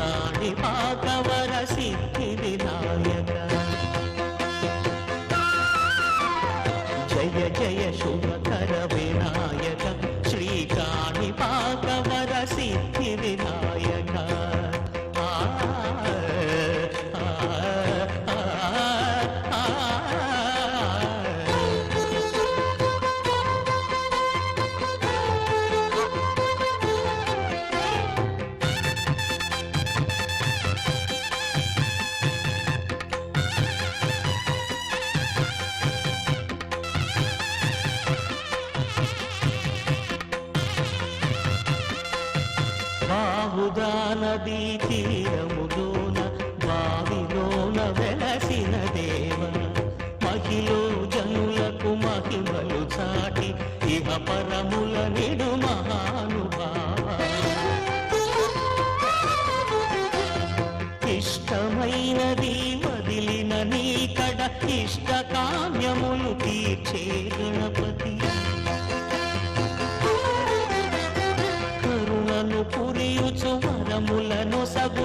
శ్రీకాళి బాహుదా నదీ తీరములోన బావిలోన వెలసిన దేవ మహిళ జనులకు మహిమలు చాటి ఇహ పరముల నిడు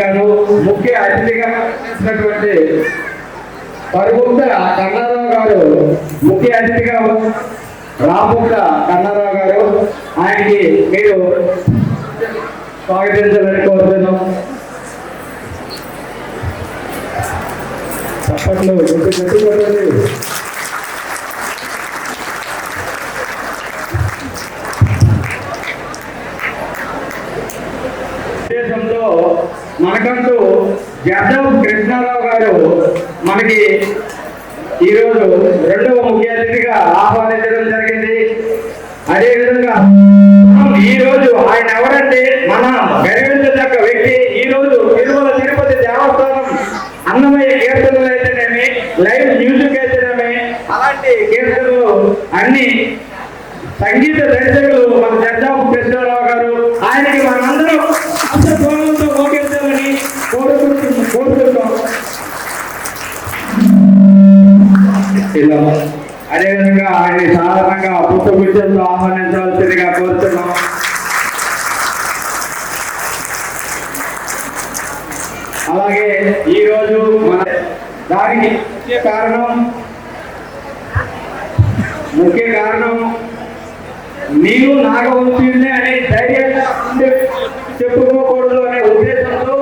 గారు ముఖ్య అతిథిగా చేసినటువంటి పరుగుంట కన్నారావు గారు ముఖ్య అతిథిగా రాముక్క కన్నారావు గారు ఆయనకి మీరు స్వాగతించాలని కోరుతున్నాం. చప్పట్లు మనకంటూ జడ్డం కృష్ణారావు గారు మనకి ఈరోజు రెండవ ముఖ్య అతిథిగా ఆహ్వానించడం జరిగింది. అదేవిధంగా ఈ రోజు ఆయన ఎవరంటే మన గర్వించదగ్గ వ్యక్తి. ఈ రోజు తిరుమల తిరుపతి దేవస్థానం అన్నమయ్య కీర్తనలు అయితేనేమి లైవ్ మ్యూజిక్ అయితేనేమి అలాంటి కీర్తనలు అన్ని సంగీత దర్శకులు మన జడ్జాపు కృష్ణారావు కోరుతున్నాము అదేవిధంగా ఆయన్ని సాధారణంగా పుస్తకులతో ఆహ్వానించాల్సిందిగా కోరుతున్నాము. అలాగే ఈరోజు మన దానికి ముఖ్య కారణం ముఖ్య కారణం నీవు నాగవంశీయుడే అనే ధైర్యంగా చెప్పుకోకూడదు అనే ఉద్దేశంతో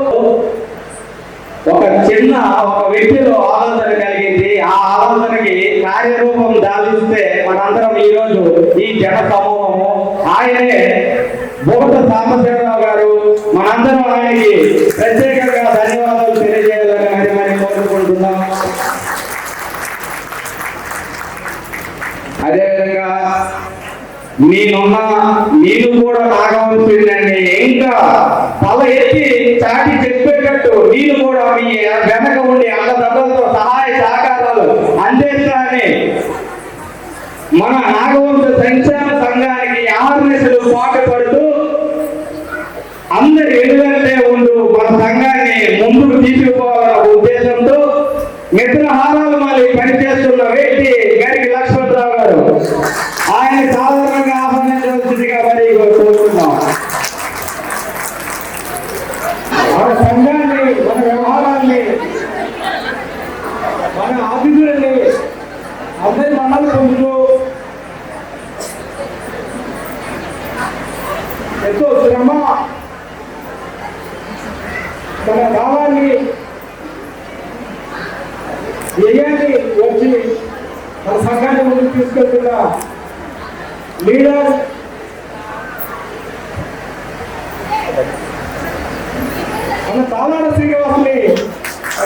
ఒక చిన్న ఒక వ్యక్తిలో కార్యరూపం మనందరం ఈ రోజు ఈ జన సమూహము. ఆయనే బోట సాంబశివరావు గారు. మనందరం ఆయనకి ప్రత్యేకంగా ధన్యవాదాలు తెలియజేయాలని మరి మరి కోరుకుంటున్నాం. అదేవిధంగా నేనున్న నేను కూడా నాగవలసిందండి ఇంకా తల ఎత్తి చాటి చెప్పేటట్టు నేను కూడా మీ వెనక ఉండి అన్నదమ్ములతో సహాయ సహకారాలు అందిస్తానని మన నాగవంశ సంక్షేమ సంఘానికి ఆర్నెస్లు పాట అందరి ఎదురంటే ఉండు మన సంఘాన్ని ముందుకు తీసుకుపోవాలన్న ఉద్దేశంతో మిత్రహారాలు మళ్ళీ పనిచేస్తున్న వ్యక్తి గరికి లక్ష్మణరావు గారు ఆయన సాధారణంగా ఆహ్వానించవలసిందిగా మరి కోరుతున్నాం మన సంఘాన్ని తీసుకెళ్తున్న లీడర్ మన తాళాడ శ్రీనివాసుని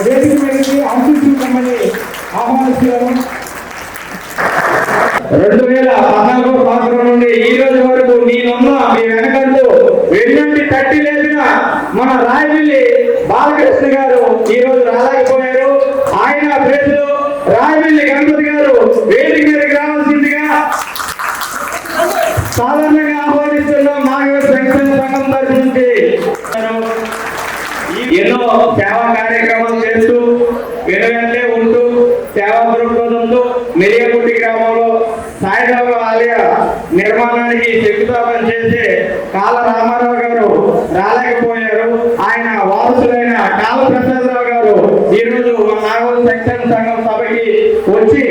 వేదిక మీదకి ఆశించుకోమని ఆహ్వానిస్తున్నాను రెండు వేల పద్నాలుగో సంవత్సరం నుండి ఈ రోజు వరకు నేనున్న మీ వెనకంటూ వెన్నంటి తట్టి లేపిన మన రాయమిల్లి బాలకృష్ణ గారు ఈ రోజు రాలేకపోయారు ఆయన ప్లేస్ రాయమిల్లి గణపతి గారు వేదిక మీదకి రావాల్సిందిగా సాధారణంగా ఆహ్వానిస్తున్నాం నాగర సంక్షేమ సంఘం తరఫు ఎన్నో సేవా కార్యక్రమాలు చేస్తూ వెనువెంటే ఉంటూ సేవా దృక్పథంతో మెరియగుట్టి గ్రామంలో సాయిబాబా ఆలయ నిర్మాణానికి శంకుస్థాపన చేసే కాల రామారావు గారు రాలేకపోయారు. ఆయన వారసులైన కాల ప్రసాదరావు గారు ఈ రోజు మన సంక్షేమ సంఘం సభకి వచ్చి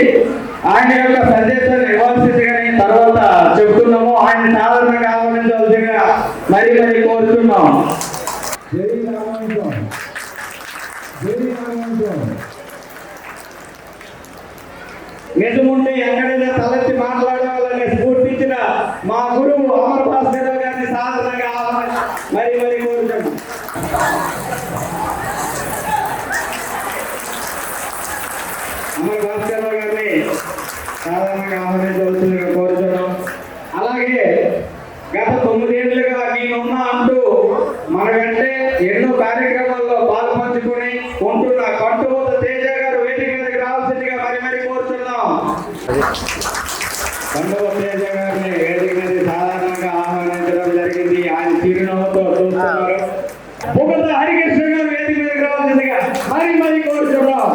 ఆయన యొక్క సందేశాన్ని ఇవ్వాల్సిందిగా తర్వాత చెప్తున్నాము ఆయన సాధారణంగా ఆహ్వానించవలసిందిగా మరి మరి కోరుతున్నాం. నిజముంటే ఎక్కడైనా తలెత్తి మాట్లాడవాలని స్ఫూర్తించిన మా గురువు అమర్ భాస్కర్ గారిని సాధారణంగా ఆహ్వాని మరి మరి కోరుతున్నాం. అమర్ భాస్కర్ గారిని సాధారణంగా ఆహ్వానించవలసిందిగా కోరుతున్నాం అలాగే గత తొమ్మిదేళ్ళుగా నేనున్నా అంటూ మనకంటే ఎన్నో కార్యక్రమాల్లో పాల్పంచుకొని ఉంటున్న కట్టుబోత తేజ గారు వేదిక మీదకి రావాల్సిందిగా మరి మరి కోరుతున్నాం కట్టుబోత తేజ గారిని వేదిక మీద సాధారణంగా ఆహ్వానించడం జరిగింది ఆయన చిరునవ్వుతో చూస్తున్నారు భూపత హరికృష్ణ గారు వేదిక మీదకి రావాల్సిందిగా మరి మరి కోరుతున్నాం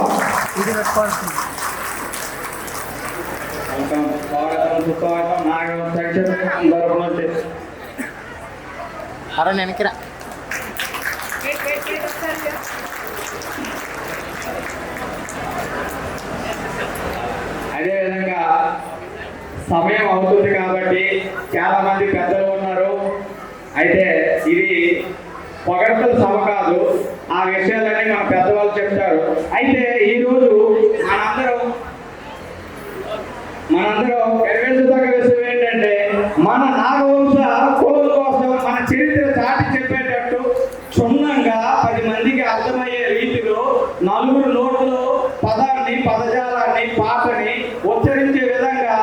వెల్కమ్. స్వాగతం సుస్వాగతం నాగం సంక్షేమ తరఫు నుంచి అరే వెనక్కిరా అదేవిధంగా సమయం అవుతుంది కాబట్టి చాలా మంది పెద్దలు ఉన్నారు. అయితే ఇది పొగడతల సభ కాదు. ఆ విషయాలన్నీ మన పెద్దవాళ్ళు చెప్తారు. అయితే ఈరోజు మనందరం మనందరం గర్వించదగ్గ విషయం చాటి చెప్పేటట్టు క్షుణ్ణంగా పది మందికి అర్థమయ్యే రీతిలో నలుగురు నోట్లో పదాన్ని పదజాలాన్ని పాటని ఉచ్చరించే విధంగా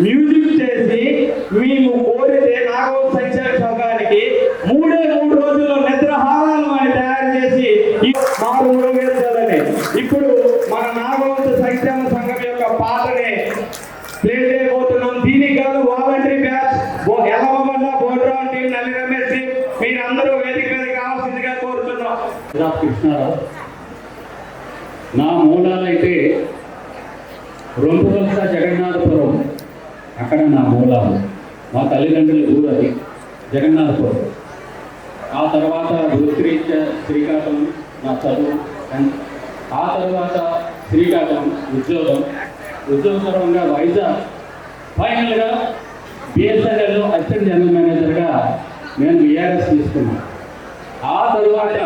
మ్యూజిక్ చేసి మేము కోరితే నాగవంశ సంక్షేమ సంఘానికి మూడే మూడు రోజుల్లో నిద్రహారాలు అని తయారు చేసి ఈ మారు ఊరవేశాలని ఇప్పుడు మన నాగవంశ సంక్షేమ సంఘం యొక్క పాటని ప్లే చేయబోతున్నాం దీనికి గాను వాలంటరీ బ్యాచ్ ఎల్లవల్ల బోడ్రాన్ టీం నల్లి రమేష్ టీం మీరందరూ వేదిక మీదకి రావాల్సిందిగా కోరుతున్నాం రా కృష్ణారావు నా మూలాలైతే రెండు వలస జగన్నాథపురం. అక్కడ నా మూలాలు. మా తల్లిదండ్రుల ఊరు అది జగన్నాథపురం. ఆ తర్వాత వృత్తిరీత్యా శ్రీకాకుళం నా చదువు అండ్ ఆ తర్వాత శ్రీకాకుళం ఉద్యోగం. ఉద్యోగపరంగా వైజాగ్. ఫైనల్గా బిఎస్ఎన్ఎల్లో అసిస్టెంట్ జనరల్ మేనేజర్గా నేను విఆర్ఎస్ తీసుకున్నాను ఆ తరువాత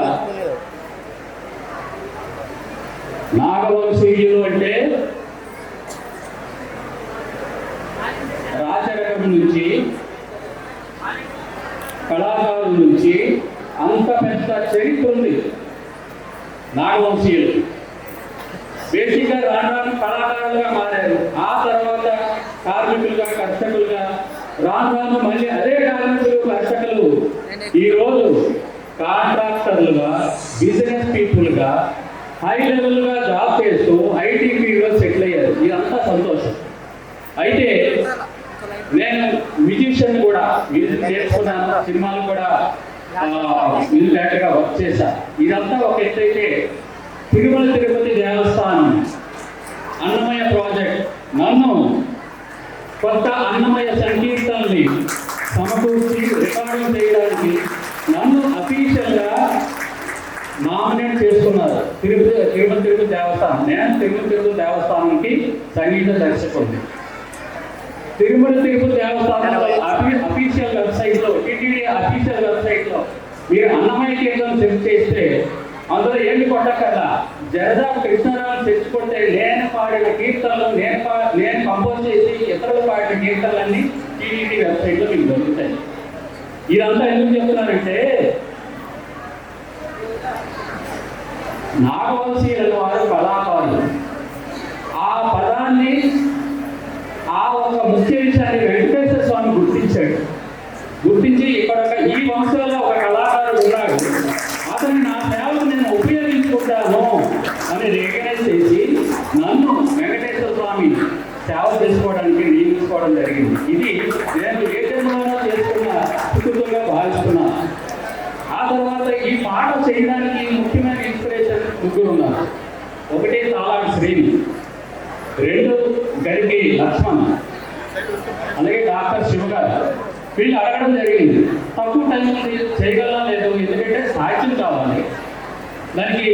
నాగవంశీయులు అంటే రాజరకం నుంచి కళాకారుల నుంచి అంత పెద్ద చరిత్ర ఉంది నాగవంశీయులు బేసిక్గా రాను రాను కళాకారులుగా మారారు. ఆ తర్వాత కార్మికులుగా కర్షకులుగా రాను రాను మళ్ళీ అదే కార్మికులు కర్షకులు. ఈ రోజు కాంట్రాక్టర్లుగా బిజినెస్ పీపుల్గా హై లెవెల్గా జాబ్ చేస్తూ ఐటీ ఫీల్డ్లో సెటిల్ అయ్యారు. ఇదంతా సంతోషం. అయితే నేను మ్యూజిషియన్ కూడా మ్యూజిక్ నేర్చుకున్నాను. సినిమాలు కూడా మ్యూజిక్ డైరెక్టర్గా వర్క్ చేశాను ఇదంతా ఒక ఎత్తు అయితే తిరుమల తిరుపతి దేవస్థానం అన్నమయ్య ప్రాజెక్ట్. నన్ను కొత్త అన్నమయ్య సంకీర్తనల్ని సమకూర్చి రికార్డింగ్ చేయడానికి నన్ను అఫీషియల్గా నామినేట్ చేసుకున్నారు. తిరుపతి తిరుమల తిరుపతి దేవస్థానం. నేను తిరుమల తిరుపతి దేవస్థానానికి సంగీత దర్శకుడిని. తిరుమల తిరుపతి దేవస్థానంలో అఫీషియల్ వెబ్సైట్లో టీటీడీ అఫీషియల్ వెబ్సైట్లో మీరు అన్నమయ్య కీర్తన సెర్చ్ చేస్తే అందులో ఏమి కొట్టక్కర్లా? జరదా కృష్ణారావు తెచ్చుకుంటే నేను పాడిన కీర్తనలు నేను పా నేను కంపోజ్ చేసి ఇతరులు పాడిన కీర్తనలన్నీ టీవీ వెబ్సైట్లో మీకు దొరుకుతాయి. ఇదంతా ఎందుకు చెప్తున్నారంటే నాగవంశీయుల వారు కళాకారులు ఆ పదాన్ని ఆ ఒక ముఖ్య విషయాన్ని వెంకటేశ్వర స్వామి గుర్తించాడు గుర్తించి ఇక్కడ ఒక ఈ వంశంలో ఒక కళాకారుడు ఉన్నాడు అతన్ని నా సేవకు నేను ఉపయోగించుకుంటాను అని రికగ్నైజ్ చేసి నన్ను వెంకటేశ్వర స్వామి సేవ చేసుకోవడానికి నియమించుకోవడం జరిగింది. ఇది నేను ఏ జన్మలో చేసుకున్న కుటుంబంగా భావిస్తున్నాను ఆ తర్వాత ఈ పాట చేయడానికి ముఖ్యమైన ఇన్స్పిరేషన్ ముగ్గురు ఉన్నారు. ఒకటి తాలాడు శ్రీని రెండు గరికి లక్ష్మణ్ అలాగే డాక్టర్ శివ గారు వీళ్ళు అడగడం జరిగింది తక్కువ టైం చేయగలరా చేయగలనా లేదు? ఎందుకంటే సాహిత్యం కావాలి. దానికి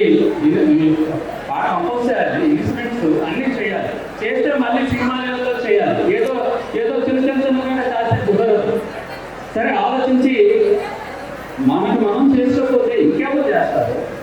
పాట కంపోజ్ చేయాలి ఇన్స్ట్రుమెంట్స్ అన్ని చేస్తే మళ్ళీ సినిమాలలో చేయాలి. ఏదో ఏదో చిన్న చిన్న కుదరదు. సరే ఆలోచించి మనకి మనం చేసుకోకపోతే ఇంకెవరు చేస్తారు?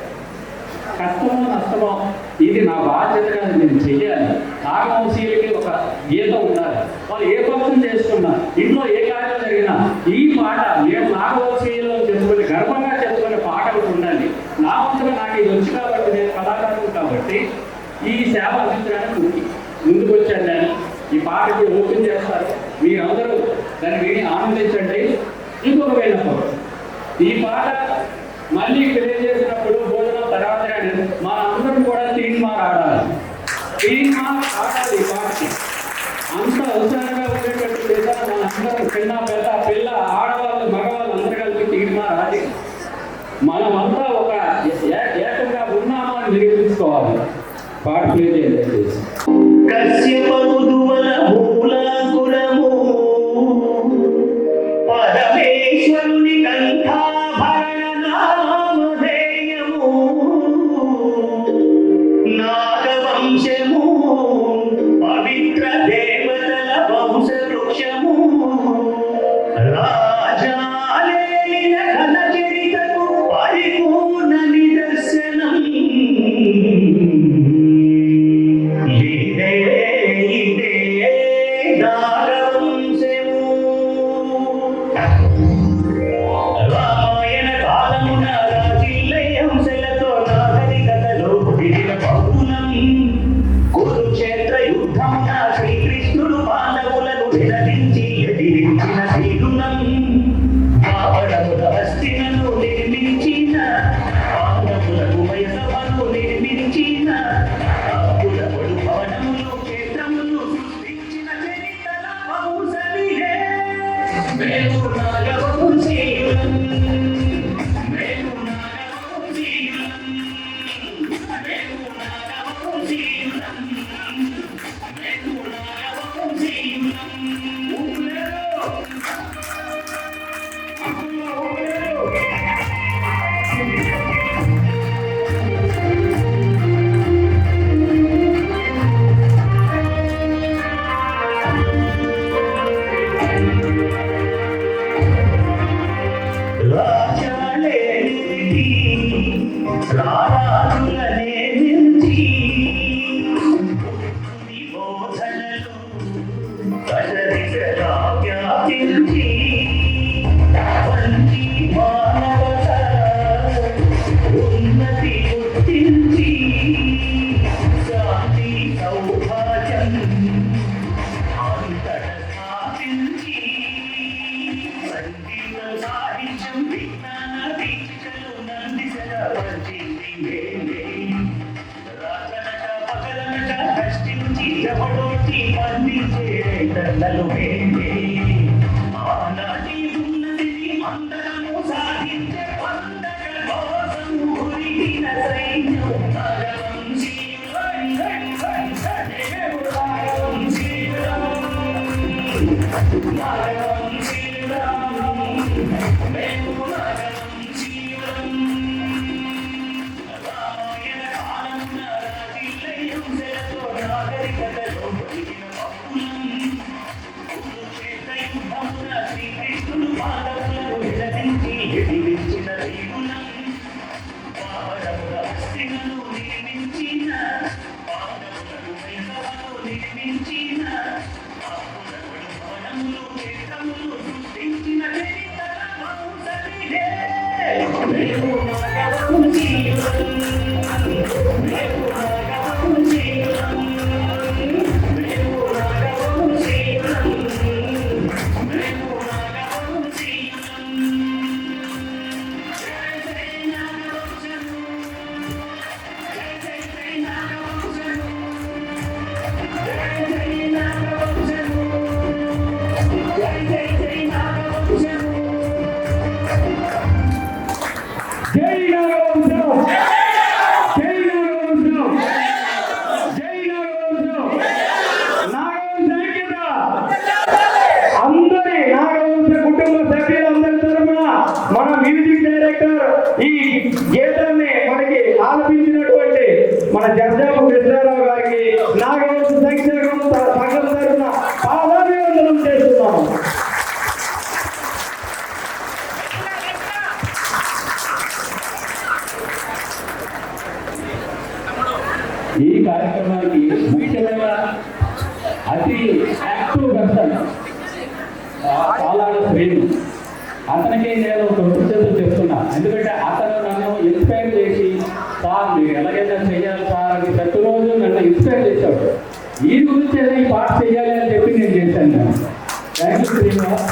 కష్టమో నష్టమో ఇది నా బాధ్యతగా నేను చెయ్యాలి. నాగవంశీయులకి ఒక గీత ఉండాలి. వాళ్ళు ఏ పక్షం చేస్తున్నా ఇంట్లో ఏ కార్యం జరిగినా ఈ పాట నేను చేయాలి చేసుకుని గర్వంగా చేసుకునే పాట ఒకటి ఉండాలి నా వంతుగా నాకు ఇది వచ్చి కాబట్టి నేను కళాకారుడు కాబట్టి ఈ సేవ అందించడానికి ముందు- ముందుకు వచ్చాను నేను ఈ ఓపెన్ చేస్తారు. మీరందరూ దాన్ని విని ఆనందించండి. ఇంకొక విన్నపం ఈ పాట మళ్ళీ తెలియజేసినప్పుడు భోజనం తర్వాత మా మన అందరం కూడా తీన్ ఆడాలి. తీన్ ఆడాలి ఈ పాటకి. అంత ఉత్సాహంగా ఉండేటట్టు లేదా మన అందరం చిన్న పెద్ద పిల్ల ఆడవాళ్ళు మగవాళ్ళు అందరూ కలిపి తీన్ ఆడి మనమంతా ఒక ఏకంగా ఉన్నామా అని నిరూపించుకోవాలి పాట ప్లే చేయండి దయచేసి. అతి యాక్టివ్ పర్సన్ పాలాడ శ్రేణి అతనికి నేను ఒక కృతజ్ఞతలు చెప్తున్నా ఎందుకంటే అతను నన్ను ఇన్స్పైర్ చేసి సార్ మీరు ఎలాగైనా చేయాలి సార్ అని ప్రతిరోజు నన్ను ఇన్స్పైర్ చేశాడు. ఈ గురించి ఏదైనా ఈ పాట చేయాలి అని చెప్పి నేను చేశాను thank you Srinivas.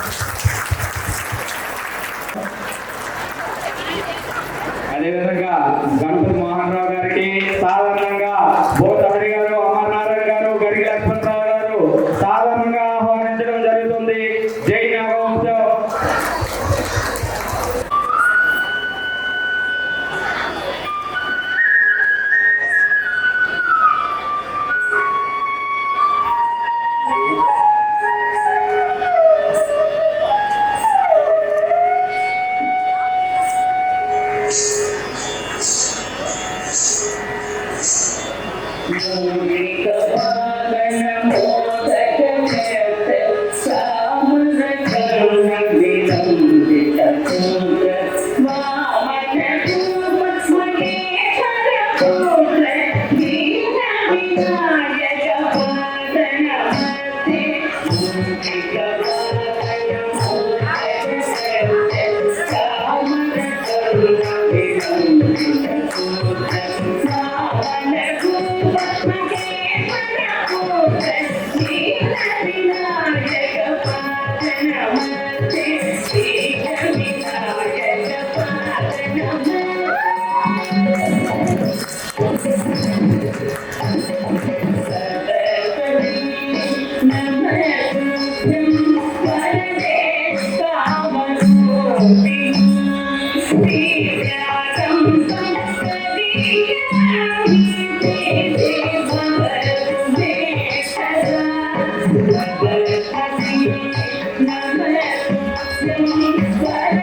Thank you. Thank you.